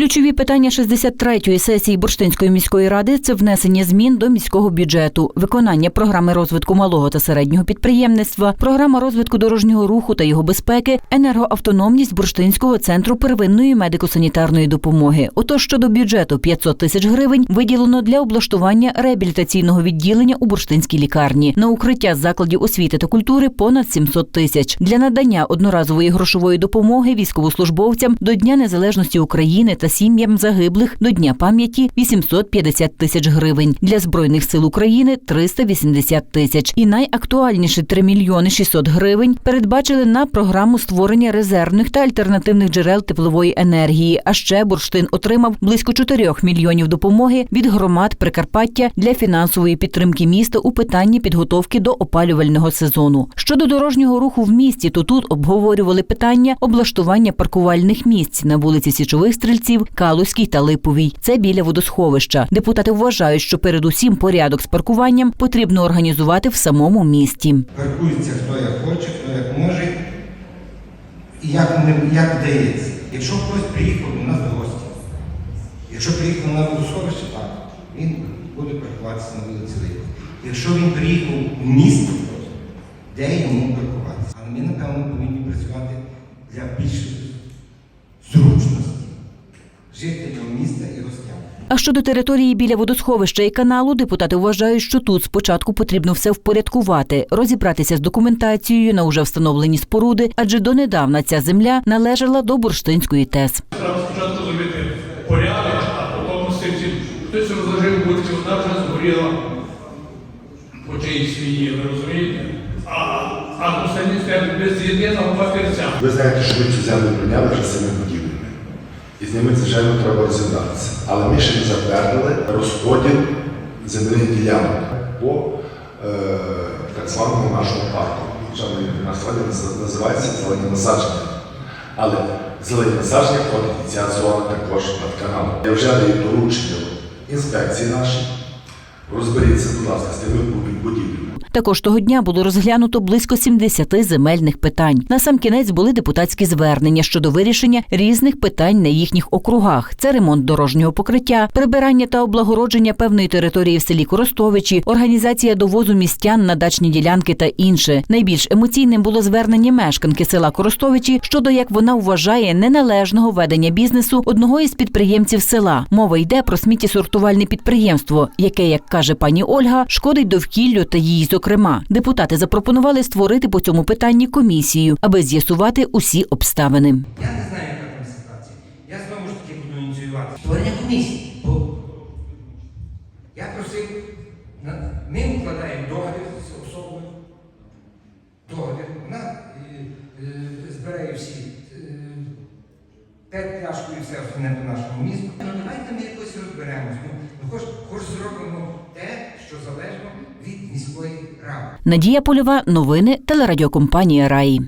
Ключові питання 63-ї сесії Бурштинської міської ради це внесення змін до міського бюджету, виконання програми розвитку малого та середнього підприємництва, програма розвитку дорожнього руху та його безпеки, енергоавтономність Бурштинського центру первинної медико-санітарної допомоги. Отож, щодо бюджету 500 тисяч гривень виділено для облаштування реабілітаційного відділення у Бурштинській лікарні, на укриття закладів освіти та культури понад 700 тисяч, для надання одноразової грошової допомоги військовослужбовцям до Дня Незалежності України та сім'ям загиблих до Дня пам'яті 850 тисяч гривень, для Збройних сил України 380 тисяч. І найактуальніше 3 мільйони 600 гривень передбачили на програму створення резервних та альтернативних джерел теплової енергії. А ще Бурштин отримав близько 4 мільйонів допомоги від громад Прикарпаття для фінансової підтримки міста у питанні підготовки до опалювального сезону. Щодо дорожнього руху в місті, то тут обговорювали питання облаштування паркувальних місць на вулиці Січових стрільців, Калузькій та Липовій. Це біля водосховища. Депутати вважають, що передусім порядок з паркуванням потрібно організувати в самому місті. Паркується хто як хоче, хто як може як, як вдається. Якщо хтось приїхав до нас до гості, якщо приїхав на водосховище, так, він буде паркуватися на вулиці Липи. Якщо він приїхав в місто, де йому паркуватися? Але ми, напевно, повинні працювати для більшої зручності жителів міста і гостям. А щодо території біля водосховища і каналу, депутати вважають, що тут спочатку потрібно все впорядкувати, розібратися з документацією на уже встановлені споруди, адже донедавна ця земля належала до Бурштинської ТЕС. Треба спочатку зробити порядок, а потім з цим всім. Хтось розложив будки, вона вже згоріла по чиїсь свині, ви розумієте? А, а останні без єдиного папірця. Ви знаєте, що ми цю землю прийняли вже самими будівлями. І з ними, звичайно, треба розібратися. Але ми ще не затвердили розподіл земельних ділянок по е, так званому нашому парку. Насправді називається зелені насадження. Але зелені насадження входить ця зона також над каналом. Я вже даю доручення інспекції нашій. Розберіться, будь ласка, з тими будівлями. Також того дня було розглянуто близько 70 земельних питань. На сам кінець були депутатські звернення щодо вирішення різних питань на їхніх округах: це ремонт дорожнього покриття, прибирання та облагородження певної території в селі Коростовичі, організація довозу містян на дачні ділянки та інше. Найбільш емоційним було звернення мешканки села Коростовичі щодо, як вона вважає, неналежного ведення бізнесу одного із підприємців села. Мова йде про сміттєсортувальне підприємство, яке, як каже пані Ольга, шкодить довкіллю та їй зокрема. Депутати запропонували створити по цьому питанні комісію, аби з'ясувати усі обставини. Я не знаю, яка там ситуація. Я знову ж таки буду ініціювати створення комісії. Я просив, ми укладаємо договір з особою. Договір. Вона е, е, збирає всі е, п'ять пляшку і все остальне до нашого міста. Ну давайте ми якось розберемось. Ну, ну хоч, хоч зробимо те, що залежно від міської ради. Надія Польова, новини телерадіокомпанія Раї.